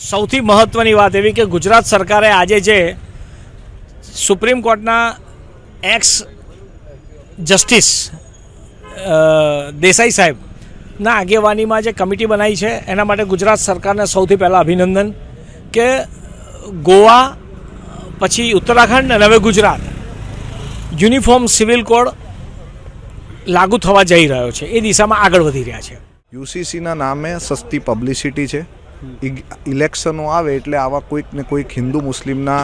સૌથી મહત્ત્વની વાત એવી કે ગુજરાત સરકારે આજે જે સુપ્રીમ કોર્ટના એક્સ જસ્ટિસ દેસાઈ સાહેબના આગેવાનીમાં જે કમિટી બનાવી છે, એના માટે ગુજરાત સરકારને સૌથી પહેલાં અભિનંદન કે ગોવા, પછી ઉત્તરાખંડ અને હવે ગુજરાત યુનિફોર્મ સિવિલ કોડ લાગુ થવા જઈ રહ્યો છે. એ દિશામાં આગળ વધી રહ્યા છે. યુસીસીના નામે સસ્તી પબ્લિસિટી છે. ઇલેક્શનો આવે એટલે આવા કોઈક ને કોઈક હિન્દુ મુસ્લિમના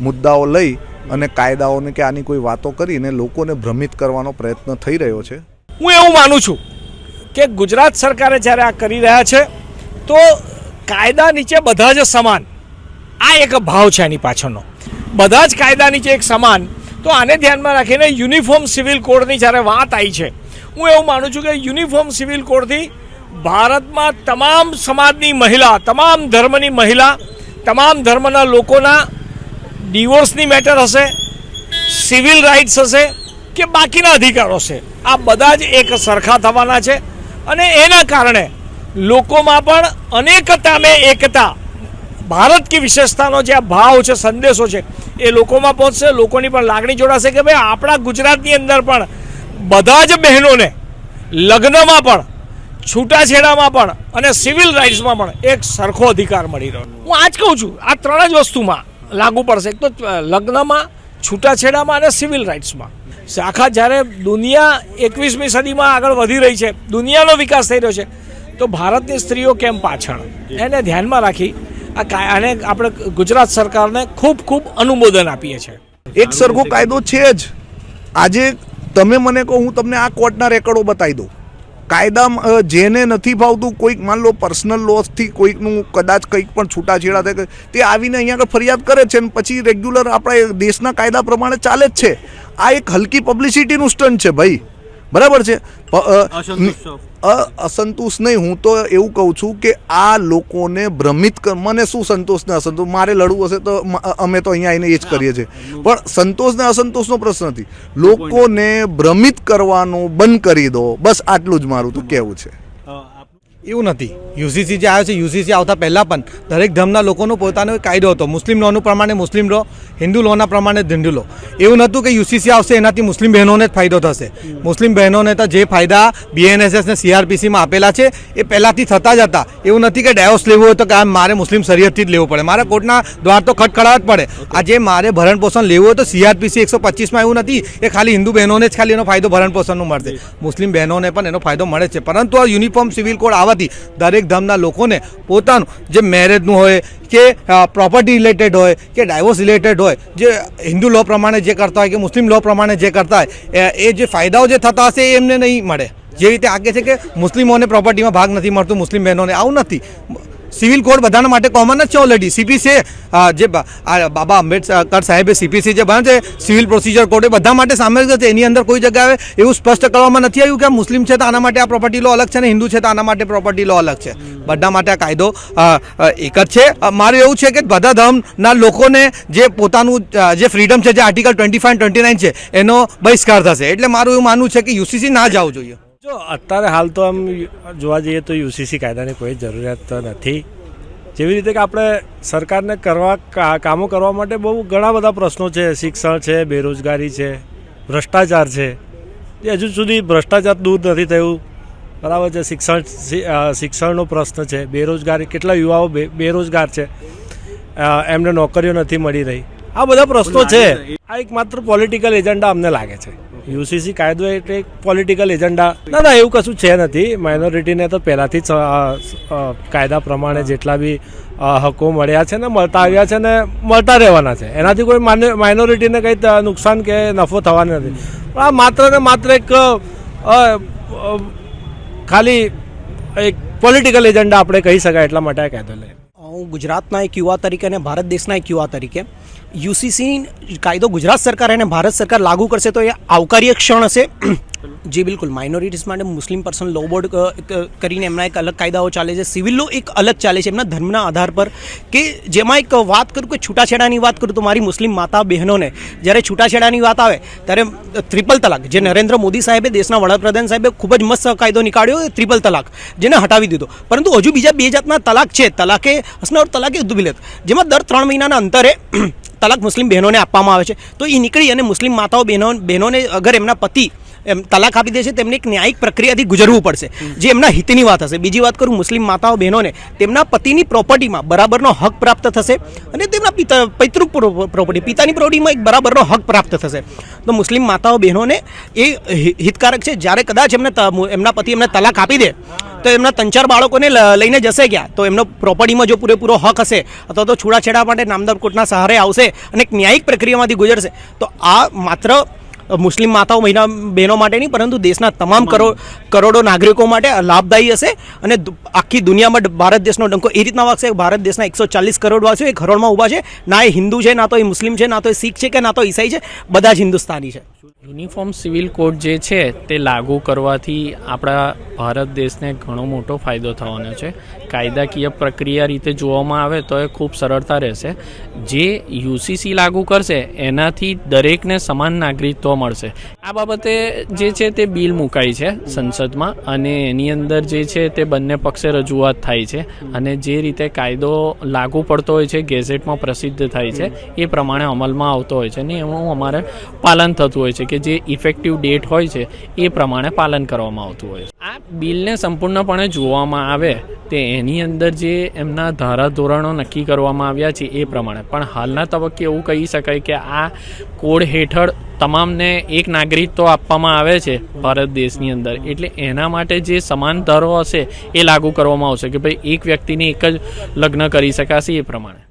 મુદ્દાઓ લઈ અને કાયદાઓને કે આની કોઈ વાતો કરીને લોકોને ભ્રમિત કરવાનો પ્રયત્ન થઈ રહ્યો છે. હું એવું માનું છું કે ગુજરાત સરકારે જ્યારે આ કરી રહ્યા છે, તો કાયદા નીચે બધા જ સમાન. આ એક ભાવ છે આની પાછળનો. બધા જ કાયદા નીચે એક સમાન. તો આને ધ્યાનમાં રાખીને યુનિફોર્મ સિવિલ કોડની જ્યારે વાત આવી છે, હું એવું માનું છું કે યુનિફોર્મ સિવિલ કોડથી ભારતમાં તમામ સમાજની મહિલા, તમામ ધર્મની મહિલા, તમામ ધર્મના લોકોના ડિવોર્સની મેટર હશે, સિવિલ રાઇટ્સ હશે કે બાકીના અધિકારો છે આ બધા જ એક સરખા થવાના છે અને એના કારણે લોકોમાં પણ અનેકતા મેં એકતા, ભારત કી વિશેષતાનો જે આ ભાવ છે, સંદેશો છે, એ લોકોમાં પહોંચશે, લોકોની પણ લાગણી જોડાશે કે ભાઈ આપણા ગુજરાતની અંદર પણ બધા જ બહેનોને લગ્નમાં પણ છૂટાછેડામાં પણ અને સિવિલ રાઇટ્સમાં પણ એક સરખો અધિકાર મળી રહ્યો. હું આજ કહું છું, આ ત્રણ જ વસ્તુમાં લાગુ પડશે. એક તો લગ્નમાં, છૂટાછેડામાં અને સિવિલ રાઇટ્સમાં. આખા જ્યારે દુનિયા એકવીસમી સદીમાં આગળ વધી રહી છે, દુનિયાનો વિકાસ થઈ રહ્યો છે, તો ભારતની સ્ત્રીઓ કેમ પાછળ? એને ધ્યાનમાં રાખી આ આને આપણે ગુજરાત સરકારને ખૂબ ખૂબ અનુમોદન આપીએ છીએ. એક સરખો કાયદો છે જ. આજે તમે મને કહો, હું તમને આ કોર્ટના રેકોર્ડો બતાવી દઉં. કાયદામાં જેને નથી ભાવતું, કોઈક માન લો પર્સનલ લોસથી કોઈકનું કદાચ કંઈક પણ છૂટાછેડા થાય તે આવીને અહીંયા આગળ ફરિયાદ કરે છે ને પછી રેગ્યુલર આપણા દેશના કાયદા પ્રમાણે ચાલે જ છે. આ એક હલકી પબ્લિસિટીનું સ્ટન્ટ છે ભાઈ. બરાબર છે? અસંતોષ નહીં હું તો એવું કહું છું કે આ લોકોને ભ્રમિત મને શું સંતોષ ને અસંતોષ? મારે લડવું હશે તો અમે તો અહીંયા આવીને એ જ કરીએ છીએ. પણ સંતોષ ને અસંતોષનો પ્રશ્ન નથી. લોકોને ભ્રમિત કરવાનું બંધ કરી દો. બસ આટલું જ મારું તો કહેવું છે. એવું નથી. યુસીસી જે આવ્યો છે યુસીસી આવતા પહેલાં પણ દરેક ધર્મના લોકોનો પોતાનો કાયદો હતો. મુસ્લિમ લોનું પ્રમાણે મુસ્લિમ લો હિન્દુ લોના પ્રમાણે હિન્દુ લો. એવું નહોતું કે યુસીસી આવશે, એનાથી મુસ્લિમ બહેનોને જ ફાયદો થશે. મુસ્લિમ બહેનોને તો જે ફાયદા બીએનએસએસ ને સીઆરપીસીમાં આપેલા છે, એ પહેલાંથી થતા જ હતા. એવું નથી કે ડાયોસ લેવું હોય તો કે આ મારે મુસ્લિમ શરીયતથી જ લેવું પડે. મારે કોર્ટના દ્વાર તો ખટખડાવવા જ પડે. આજે મારે ભરણ પોષણ લેવું હોય તો સીઆરપીસી એકસો પચીસમાં એવું નથી કે ખાલી હિન્દુ બહેનોને જ ખાલી એનો ફાયદો ભરણ પોષણનો મળશે. મુસ્લિમ બહેનોને પણ એનો ફાયદો મળે છે. પરંતુ આ યુનિફોર્મ સિવિલ કોડ આવવાથી દરેક ધર્મના લોકોને પોતાનું જે મેરેજનું હોય કે પ્રોપર્ટી રિલેટેડ હોય કે ડાયવોર્સ રિલેટેડ હોય, જે હિન્દુ લો પ્રમાણે જે કરતા હોય કે, મુસ્લિમ લો પ્રમાણે જે કરતા હોય, એ જે ફાયદાઓ જે થતા હશે એ એમને નહીં મળે. જે રીતે આગે છે કે મુસ્લિમોને પ્રોપર્ટીમાં ભાગ નથી મળતું, મુસ્લિમ બહેનોને આવું નથી. સિવિલ કોડ બધાના માટે કોમન જ છે ઓલરેડી સીપીસી જે બા- આ બાબા આંબેડકર સાહેબે સીપીસી જે બનાવ્યું છે, સિવિલ પ્રોસિજર કોડ બધા માટે સામેલ છે. એની અંદર કોઈ જગ્યાએ એવું સ્પષ્ટ કરવામાં નથી આવ્યું કે મુસ્લિમ છે તો આના માટે આ પ્રોપર્ટી લો અલગ છે અને હિન્દુ છે તો આના માટે પ્રોપર્ટી લો અલગ છે. બધા માટે આ કાયદો એક જ છે. મારું એવું છે કે બધા ધર્મના લોકોને જે પોતાનું જે ફ્રીડમ છે, જે article twenty five twenty nine છે, એનો બહિષ્કાર થશે. એટલે મારું એવું માનવું છે કે યુસીસી ના જવું જોઈએ. જો અત્યારે હાલ તો આમ જોવા જઈએ તો યુસીસી કાયદાની કોઈ જરૂરિયાત તો નથી. જેવી રીતે કે આપણે સરકારને કરવા કામો કરવા માટે બહુ ઘણા બધા પ્રશ્નો છે. શિક્ષણ છે બેરોજગારી છે ભ્રષ્ટાચાર છે. એ હજુ સુધી ભ્રષ્ટાચાર દૂર નથી થયું. બરાબર છે. શિક્ષણ શિક્ષણનો પ્રશ્ન છે. બેરોજગારી કેટલા યુવાઓ બેરોજગાર છે. એમને નોકરીઓ નથી મળી રહી. આ બધા પ્રશ્નો છે. આ એક માત્ર પોલિટિકલ એજન્ડા અમને લાગે છે. યુસીસી કાયદો એટલે એક પોલિટિકલ એજન્ડા ના ના એવું કશું છે નથી. માઇનોરિટીને તો પહેલાંથી જ કાયદા પ્રમાણે જેટલા બી હકો મળ્યા છે ને મળતા આવ્યા છે ને મળતા રહેવાના છે. એનાથી કોઈ માઇનોરિટીને કંઈ નુકસાન કે નફો થવાનો નથી. આ માત્ર ને માત્ર એક ખાલી એક પોલિટિકલ એજન્ડા આપણે કહી શકાય એટલા માટે આ કાયદો લે હું ગુજરાતના એક યુવા તરીકે અને ભારત દેશના એક યુવા તરીકે યુસીસી કાયદો ગુજરાત સરકાર અને ભારત સરકાર લાગુ કરશે તો એ આવકાર્ય ક્ષણ હશે. જી બિલકુલ. માઇનોરિટીઝ માટે મુસ્લિમ પર્સન લો બોર્ડ કરીને એમના એક અલગ કાયદાઓ ચાલે છે. સિવિલ લો એક અલગ ચાલે છે. એમના ધર્મના આધાર પર કે જેમાં એક વાત કરું કે છૂટાછેડાની વાત કરું તો મારી મુસ્લિમ માતા બહેનોને જ્યારે છૂટાછેડાની વાત આવે ત્યારે ત્રિપલ તલાક. જે નરેન્દ્ર મોદી સાહેબે દેશના વડાપ્રધાન સાહેબે ખૂબ જ મસ્ત કાયદો નીકાળ્યો ત્રિપલ તલાક. જેને હટાવી દીધો. પરંતુ હજુ બીજા બે જાતના તલાક છે. તલાકે હસના તલાક દુબિલત જેમાં દર ત્રણ મહિનાના અંતરે તલાક મુસ્લિમ બહેનોને આપવામાં આવે છે. તો એ નીકળી અને મુસ્લિમ માતાઓ બહેનો બહેનોને અગર એમના પતિ એમ તલાક આપી દે છે, તેમને એક ન્યાયિક પ્રક્રિયાથી ગુજરવું પડશે. જે એમના હિતની વાત હશે. બીજી વાત કરું, મુસ્લિમ માતાઓ, બહેનોને, તેમના પતિની પ્રોપર્ટીમાં બરાબરનો હક પ્રાપ્ત થશે અને તેમના પિતા, પૈતૃક પ્રોપર્ટી, પિતાની પ્રોપર્ટીમાં એક બરાબરનો હક પ્રાપ્ત થશે. તો મુસ્લિમ માતાઓ, બહેનોને એ હિતકારક છે. જ્યારે કદાચ એમને એમના પતિ એમને તલાક આપી દે, તો એમના ત્રણ ચાર બાળકોને લઈને જશે ક્યાં? તો એમનો પ્રોપર્ટીમાં જો પૂરેપૂરો હક હશે, અથવા તો છૂટાછેડા માટે નામદાર કોર્ટના સહારે આવશે અને એક ન્યાયિક પ્રક્રિયામાંથી ગુજરશે, તો આ માત્ર મુસ્લિમ માતાઓ મહિના બહેનો માટે નહીં, પરંતુ દેશના તમામ કરોડ નાગરિકો માટે લાભદાયી હશે. અને આખી દુનિયામાં ભારત દેશનો ડંકો એ રીતના વાગશે, ભારત દેશના એકસો ચાલીસ કરોડ વાસીઓ એક હરોળમાં ઊભા છે. ના એ હિન્દુ છે, ના તો એ મુસ્લિમ છે, ના તો એ શીખ છે કે ના તો ઈસાઈ છે, બધા જ હિન્દુસ્તાની છે. યુનિફોર્મ સિવિલ કોડ જે છે, તે લાગુ કરવાથી આપણા ભારત દેશને ઘણો મોટો ફાયદો થવાનો છે. કાયદાકીય પ્રક્રિયા રીતે જોવામાં આવે તો એ ખૂબ સરળતા રહેશે. જે યુસીસી લાગુ કરશે, એનાથી દરેકને સમાન નાગરિકત્વ મળશે. આ બાબતે જે છે તે બિલ મુકાઈ છે સંસદમાં અને એની અંદર જે છે તે બંને પક્ષે રજૂઆત થાય છે અને જે રીતે કાયદો લાગુ પડતો હોય છે, ગેઝેટમાં પ્રસિદ્ધ થાય છે, એ પ્રમાણે અમલમાં આવતો હોય છે ને એનું અમારે પાલન થતું હોય છે કે જે ઇફેક્ટિવ ડેટ હોય છે, એ પ્રમાણે પાલન કરવામાં આવતું હોય છે. આ બિલને સંપૂર્ણપણે જોવામાં આવે તે એની અંદર જે એમના ધારા ધોરણો નક્કી કરવામાં આવ્યા છે એ પ્રમાણે. પણ હાલના તબક્કે એવું કહી શકાય કે આ કોડ હેઠળ તમામને એક નાગરિકત્વ આપવામાં આવે છે ભારત દેશની અંદર. એટલે એના માટે જે સમાન ધારો હશે એ લાગુ કરવામાં આવશે કે ભાઈ એક વ્યક્તિને એક જ લગ્ન કરી શકાશે એ પ્રમાણે.